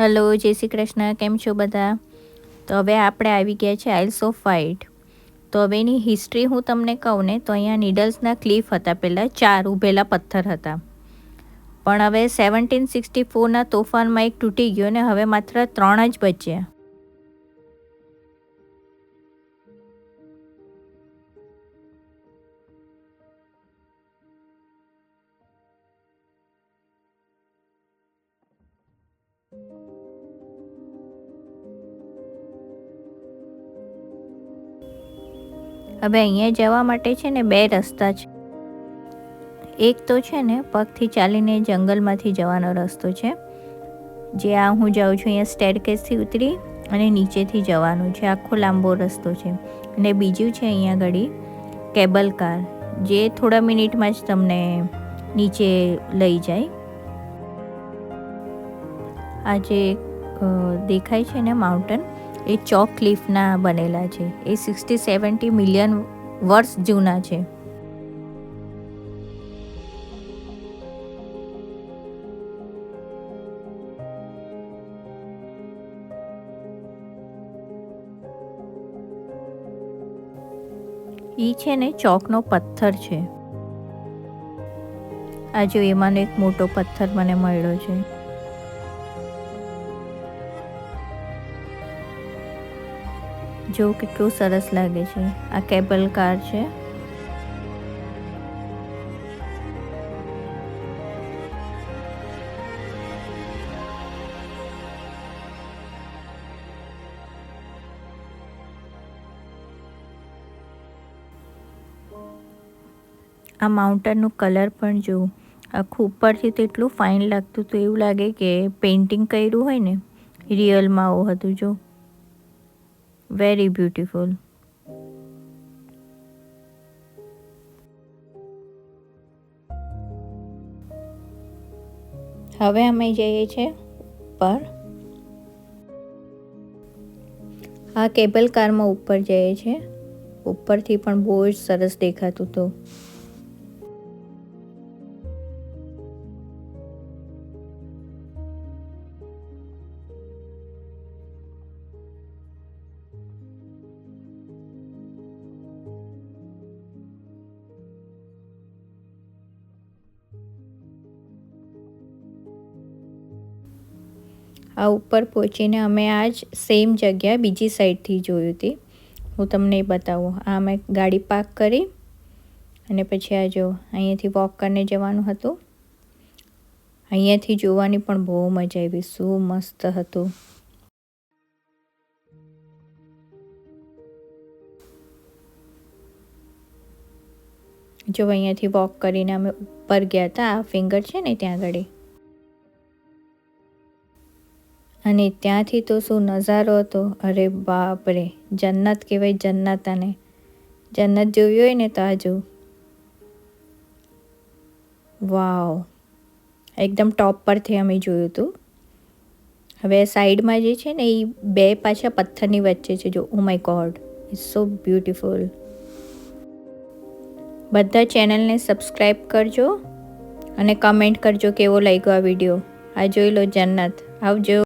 Hello, જય શ્રી કૃષ્ણ. કેમ છો બધા? તો હવે આપણે આવી ગયા છે આઇલ્સ ઓફ વાઇટ તો હવે એની હિસ્ટ્રી હું તમને કહું ને, તો અહીંયા નીડલ્સના ક્લિફ હતા પહેલાં, ચાર ઉભેલા પથ્થર હતા. પણ હવે સેવન્ટીન સિક્સટી ફોરના તોફાનમાં એક તૂટી ગયો ને, હવે માત્ર ત્રણ જ બચ્યા. હવે અહીંયા જવા માટે છે ને બે રસ્તા છે. એક તો છે ને પગથી ચાલીને જંગલમાંથી જવાનો રસ્તો છે. જે આ હું જાઉં છું અહીંયા સ્ટેરકેસથી ઉતરી અને નીચેથી જવાનું છે. આખો લાંબો રસ્તો છે. અને બીજું છે અહીંયા ઘડી કેબલ કાર જે થોડા મિનિટમાં જ તમને નીચે લઈ જાય. આ જે દેખાય છે ને માઉન્ટન એ ચોક ક્લિફના બનેલા છે. એ સિક્સટી સેવન્ટી મિલિયન વર્ષ જૂના છે. ઈ છે ને ચોકનો પથ્થર છે. આ જો એમાંનો એક મોટો પથ્થર મને મળ્યો છે. જો કેટલું સરસ લાગે છે. આ કેબલ કાર છે. આ માઉન્ટનનું કલર પણ જોવું આખું ઉપરથી તો એટલું ફાઇન લાગતું તો એવું લાગે કે પેઇન્ટિંગ કર્યું હોય ને રિયલમાં આવું હતું જો. Very beautiful. હવે અમે જઈએ છીએ ઉપર આ કેબલ કારમાં ઉપર જઈએ છીએ. ઉપરથી પણ બહુ જ સરસ દેખાતું હતું આ ઉપર પહોંચીને અમે આ જ સેમ જગ્યા બીજી સાઈડથી જોયું હતી. હું તમને બતાવું. આ મેં ગાડી પાર્ક કરી અને પછી આ જો અહીંયાથી વોક કરીને જવાનું હતું. અહીંયાથી જોવાની પણ બહુ મજા આવી. શું મસ્ત હતું. જો અહીંયાથી વોક કરીને અમે ઉપર ગયા હતા, આ ફિંગર છે ને ત્યાં આગળ અને ત્યાંથી તો શું નજારો હતો? અરે બાપ રે જન્નત કહેવાય જન્નત અને જન્નત જોવી હોય ને તો આ જો વાવ! એકદમ ટોપ પરથી અમે જોયું હતું. હવે સાઈડમાં જે છે ને, એ બે પાછા પથ્થરની વચ્ચે છે. જો ઓ my god it's so beautiful બધા ચેનલને સબસ્ક્રાઈબ કરજો અને કમેન્ટ કરજો કેવો લાગ્યો આ વીડિયો આ જોઈ લો જન્નત. આવજો